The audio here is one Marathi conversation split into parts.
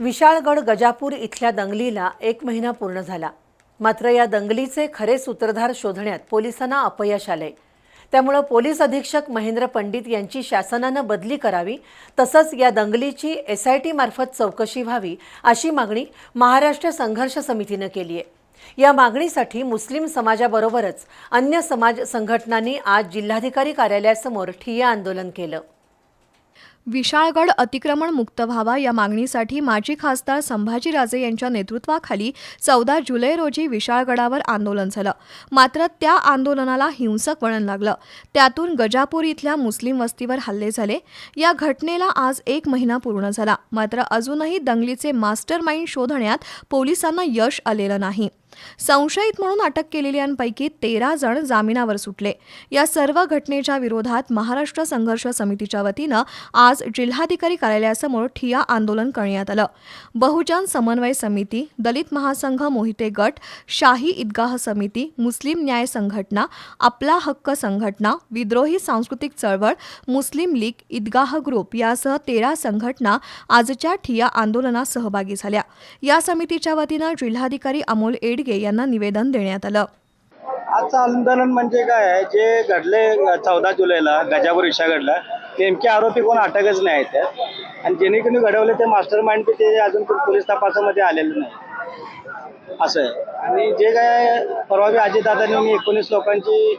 विशाळगड गजापूर इथल्या दंगलीला एक महिना पूर्ण झाला. मात्र या दंगलीचे खरे सूत्रधार शोधण्यात पोलिसांना अपयश आले त्यामुळं पोलीस अधीक्षक महेंद्र पंडित यांची शासनानं बदली करावी तसंच या दंगलीची एस आय टी मार्फत चौकशी व्हावी अशी मागणी महाराष्ट्र संघर्ष समितीनं केली आहे. या मागणीसाठी मुस्लिम समाजाबरोबरच अन्य समाज संघटनांनी आज जिल्हाधिकारी कार्यालयासमोर ठिय्या आंदोलन केलं. विशाळगड अतिक्रमण मुक्त व्हावा या मागणीसाठी माजी खासदार संभाजीराजे यांच्या नेतृत्वाखाली चौदा जुलै रोजी विशाळगडावर आंदोलन झालं. मात्र त्या आंदोलनाला हिंसक वळण लागलं. त्यातून गजापूर इथल्या मुस्लिम वस्तीवर हल्ले झाले. या घटनेला आज एक महिना पूर्ण झाला. मात्र अजूनही दंगलीचे मास्टर माइंड शोधण्यात पोलिसांना यश आलेलं नाही. संशयित म्हणून अटक केलेल्यांपैकी तेरा जण जामिनावर सुटले. या सर्व घटनेच्या विरोधात महाराष्ट्र संघर्ष समितीच्या वतीनं आज जिल्हाधिकारी कार्यालयासमोर ठिया आंदोलन करण्यात आलं. बहुजन समन्वय समिती दलित महासंघ मोहिते गट शाही ईदगाह समिती मुस्लिम न्याय संघटना आपला हक्क संघटना विद्रोही सांस्कृतिक चळवळ मुस्लिम लीग ईदगाह ग्रुप यासह तेरा संघटना आजच्या ठिया आंदोलनात सहभागी झाल्या. या समितीच्या वतीनं जिल्हाधिकारी अमोल एड एडगे यांना निवेदन देण्यात आलं. आजचं आंदोलन म्हणजे काय आहे? जे घडले चौदा जुलैला गजापूर घडला नेमके आरोपी कोण अटकच नाही आहेत. त्यात आणि जेणेकरून कोणी घडवले ते मास्टर माइंड ते अजून पोलीस तपासामध्ये आलेले नाही. असं आहे. आणि जे काय परवा बी अजितदादांनी एकोणीस लोकांची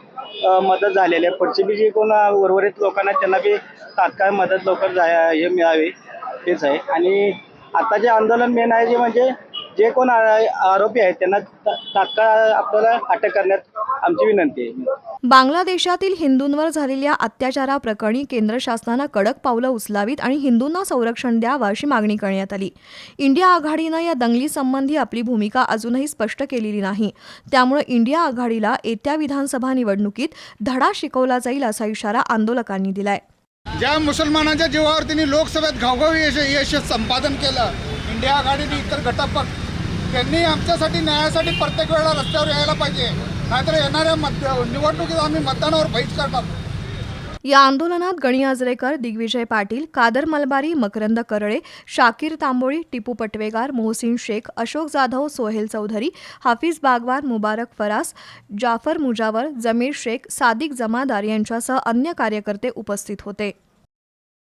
मदत झालेली आहे. पुढची बी जी कोण उर्वरित लोकांना त्यांना बी तात्काळ मदत लवकर जाय हे मिळावी तेच आहे. आणि आता जे आंदोलन मेन आहे जे म्हणजे जे कोण आरोपी आहेत त्यांना ता- तात्काळ आपल्याला अटक करण्यात आमची विनंती आहे. बांगलादेशातील हिंदूंवर झालेल्या अत्याचाराप्रकरणी केंद्र शासनानं कडक पावलं उचलावीत आणि हिंदूंना संरक्षण द्यावं अशी मागणी करण्यात आली. इंडिया आघाडीनं या दंगलीसंबंधी आपली भूमिका अजूनही स्पष्ट केलेली नाही. त्यामुळे इंडिया आघाडीला येत्या विधानसभा निवडणुकीत धडा शिकवला जाईल असा इशारा आंदोलकांनी दिलाय. ज्या मुसलमानांच्या जीवावर त्यांनी लोकसभेत घावघावी यश यश संपादन केलं इंडिया आघाडीने इतर घटक त्यांनी आमच्यासाठी न्यायासाठी प्रत्येक वेळेला रस्त्यावर यायला पाहिजे. नाहीतर येणाऱ्या मत निवडणुकीत आम्ही मतदानावर बहिष्कार टाकू. या आंदोलनात गणी आजरेकर दिग्विजय पाटील कादर मलबारी मकरंद करळे शाकीर तांबोळी टिपू पटवेगार मोहसिन शेख अशोक जाधव सोहेल चौधरी हाफिज बागवान मुबारक फरास जाफर मुजावर जमीर शेख सादिक जमादार यांच्यासह अन्य कार्यकर्ते उपस्थित होते.